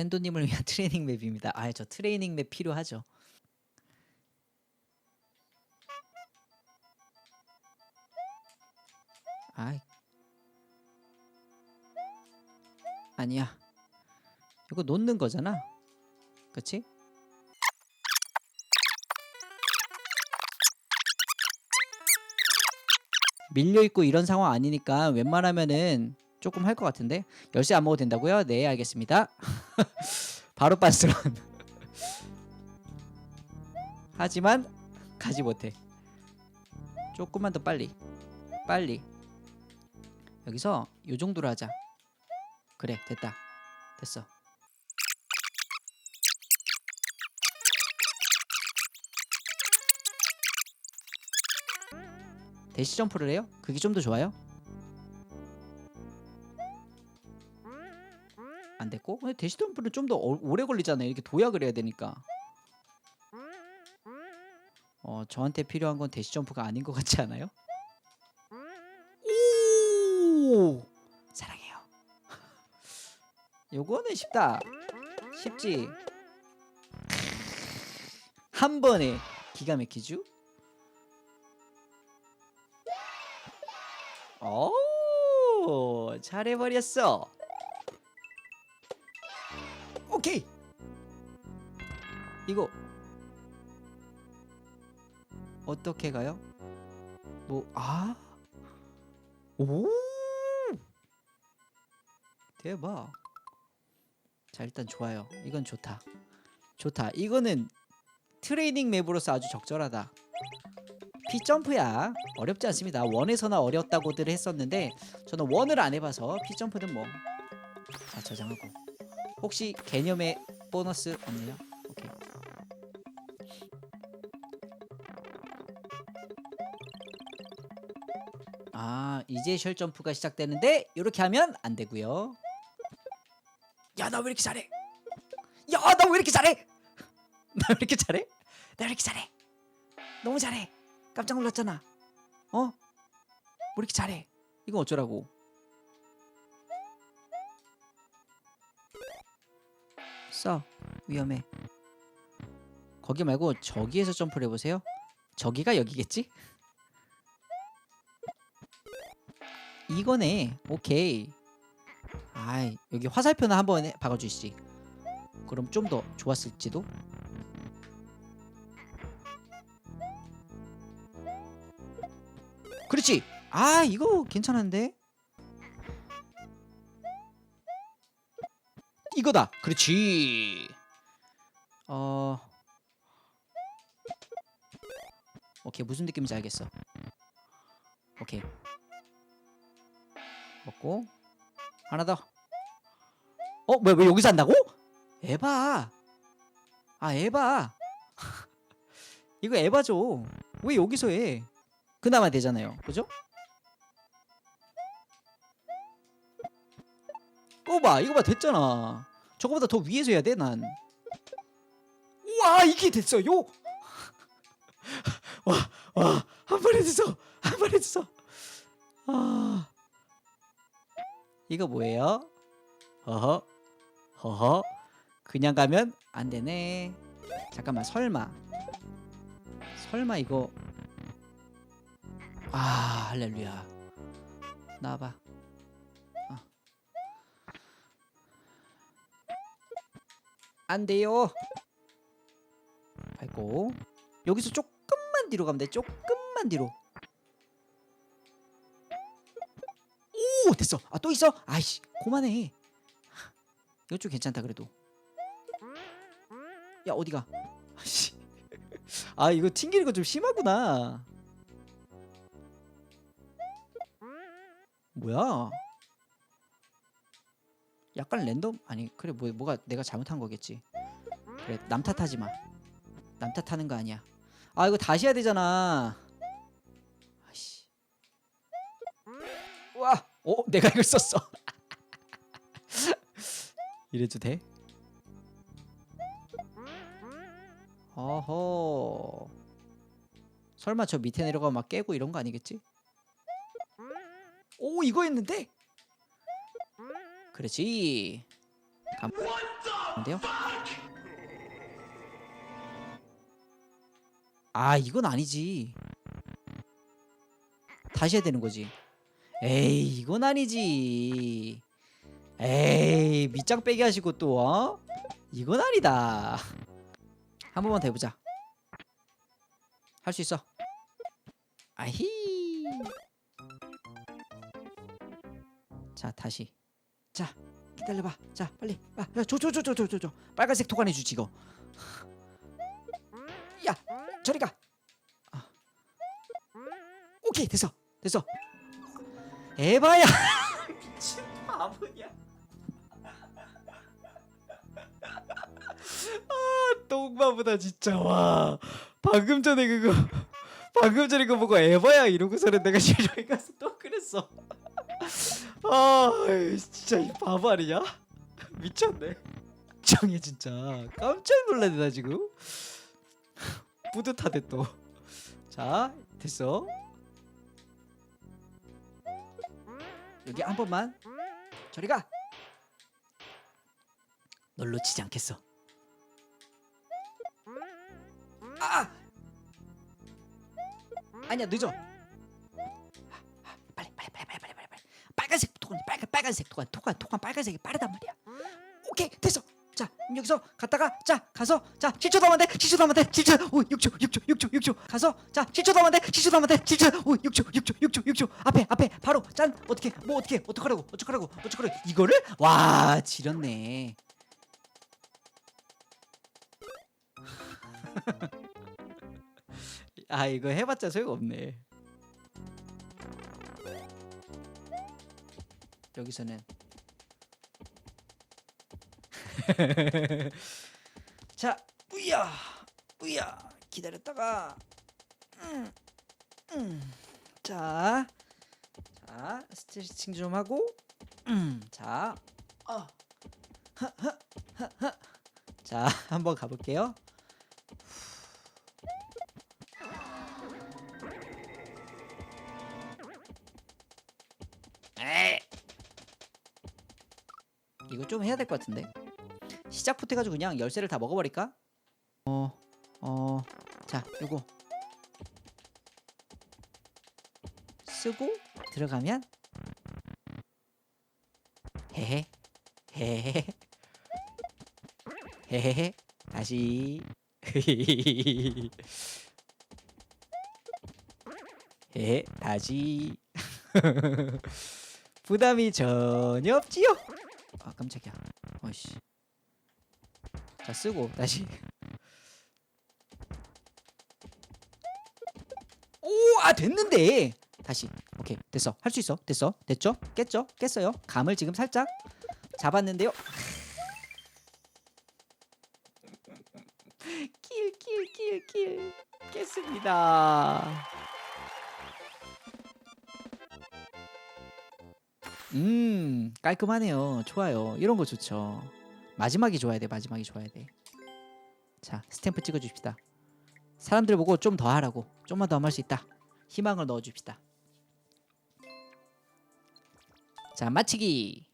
텐도님을 위한 트레이닝 맵입니다. 아, 저 트레이닝 맵 필요하죠. 아이. 아니야. 이거 놓는 거잖아. 그치? 밀려 있고 이런 상황 아니니까 웬만하면은 조금 할 것 같은데 열쇠 안 먹어도 된다고요? 네 알겠습니다. 바로 빤스런. 하지만 가지 못해. 조금만 더 빨리. 빨리. 여기서 요 정도로 하자. 그래 됐다. 됐어. 대시 점프를 해요? 그게 좀 더 좋아요? 안 됐고? 근데 대시 점프는 좀더 오래 걸리잖아요. 이렇게 도약을 해야 되니까. 어, 저한테 필요한 건 대시 점프가 아닌 것 같지 않아요? 오! 사랑해요. 요거는 쉽다. 쉽지. 한 번에 기가 막히죠? 오, 잘해버렸어. 오케이. 이거 어떻게 가요? 뭐 아? 오! 대박. 자 일단 좋아요. 이건 좋다. 좋다. 이거는 트레이닝 맵으로서 아주 적절하다. 피점프야 어렵지 않습니다. 원에서나 어렵다고들 했었는데 저는 원을 안 해봐서 피점프는 뭐. 자 저장하고. 혹시 개념의 보너스 없네요? 오케이. 아 이제 쉘 점프가 시작되는데 이렇게 하면 안 되고요. 야 나 왜 이렇게 잘해? 야 나 왜 이렇게 잘해? 나 왜 이렇게 잘해? 나 왜 이렇게 잘해? 너무 잘해. 깜짝 놀랐잖아. 어? 뭐 이렇게 잘해? 이거 어쩌라고? 써 위험해. 거기 말고 저기에서 점프를 해보세요. 저기가 여기겠지? 이거네. 오케이. 아이 여기 화살표나 한번 해- 박아주시지. 그럼 좀 더 좋았을지도. 그렇지. 아 이거 괜찮은데. 이거다. 그렇지. 어. 오케이 무슨 느낌인지 알겠어. 오케이. 먹고 하나 더. 어 뭐야 왜 여기서 한다고? 에바. 아 에바. 이거 에바죠. 왜 여기서 해? 그나마 되잖아요. 그죠? 어 봐, 이거 봐 됐잖아. 저거보다 더 위에서 해야 돼, 난. 우와, 이게 됐어 요. 와, 와, 한 번에 됐어, 한 번에 됐어. 아, 이거 뭐예요? 허허, 허허. 그냥 가면 안 되네. 잠깐만, 설마, 설마 이거 아 할렐루야 나와봐 안 돼요. 밟고. 여기서 조금만 뒤로 가면 돼. 조금만 뒤로. 오 됐어. 아 또 있어? 아이씨 그만해. 이거 좀 괜찮다 그래도. 야 어디가? 아 이거 튕기는 거 좀 심하구나. 뭐야? 약간 랜덤 아니 그래 뭐 뭐가 내가 잘못한 거겠지. 그래 남 탓하지 마. 남 탓하는 거 아니야. 아 이거 다시 해야 되잖아. 아씨. 와, 어 내가 이걸 썼어. 이래도 돼? 어허. 설마 저 밑에 내려가 막 깨고 이런 거 아니겠지? 오 이거 했는데? 그렇지. 가면 돼요? 아 이건 아니지. 다시 해야 되는 거지. 에이 이건 아니지. 에이 밑장 빼기 하시고 또 어? 이건 아니다. 한 번만 더 해보자. 할 수 있어. 아히. 자 다시 자 기다려봐. 자 빨리 아, 줘줘줘줘줘줘 빨간색 토관해 주지 이거. 야 저리 가. 아. 오케이 됐어 됐어. 에바야. 미친 바보냐. 아 똥바보다 진짜 와. 방금 전에 그거 방금 전에 그거 보고 에바야 이러고서는 내가 실력이 가서 또 그랬어 아 진짜 이 바보 아니냐 미쳤네 정해 진짜 깜짝 놀랐네 나 지금 뿌듯하대 또 자 됐어 여기 한 번만 저리 가. 널 놓치지 않겠어. 아! 아니야 늦어. 빨간 빨간색 토관 토관 토관 빨간색이 빠르단 말이야. 오케이 됐어. 자 여기서 갔다가 자 가서 자 7초 남았는데 7초 남았는데 7초. 오 6초 6초 6초 6초. 가서 자 7초 남았는데 7초 남았는데 7초. 오 6초 6초 6초 6초. 앞에 앞에 바로 짠. 어떻게 뭐 어떻게 어떡하라고 어떡하라고 어떡하라고. 이거를? 와 지렸네. 아 이거 해봤자 소용없네 여기서는. 자, 우야, 우야, 기다렸다가, 음, 음, 자, 자, 스트레칭 좀 하고, 음, 자, 어, 하, 하, 하, 하. 자, 한번 가볼게요. 해야 될 것 같은데. 시작부터 해가지고 그냥 열쇠를 다 먹어버릴까? 어, 어, 자, 요거 쓰고 들어가면 헤헤, 헤헤, 헤헤, 다시 헤헤, 다시 부담이 전혀 없지요? 아 깜짝이야. 어이씨. 자 쓰고 다시. 오 아 됐는데! 다시. 오케이 됐어. 할 수 있어. 됐어. 됐죠? 깼죠? 깼어요. 감을 지금 살짝 잡았는데요. 킬 킬 킬 킬. 깼습니다 음 깔끔하네요. 좋아요. 이런 거 좋죠. 마지막이 좋아야 돼 마지막이 좋아야 돼 자 스탬프 찍어줍시다. 사람들 보고 좀 더 하라고. 좀만 더 하면 할 수 있다. 희망을 넣어줍시다. 자 마치기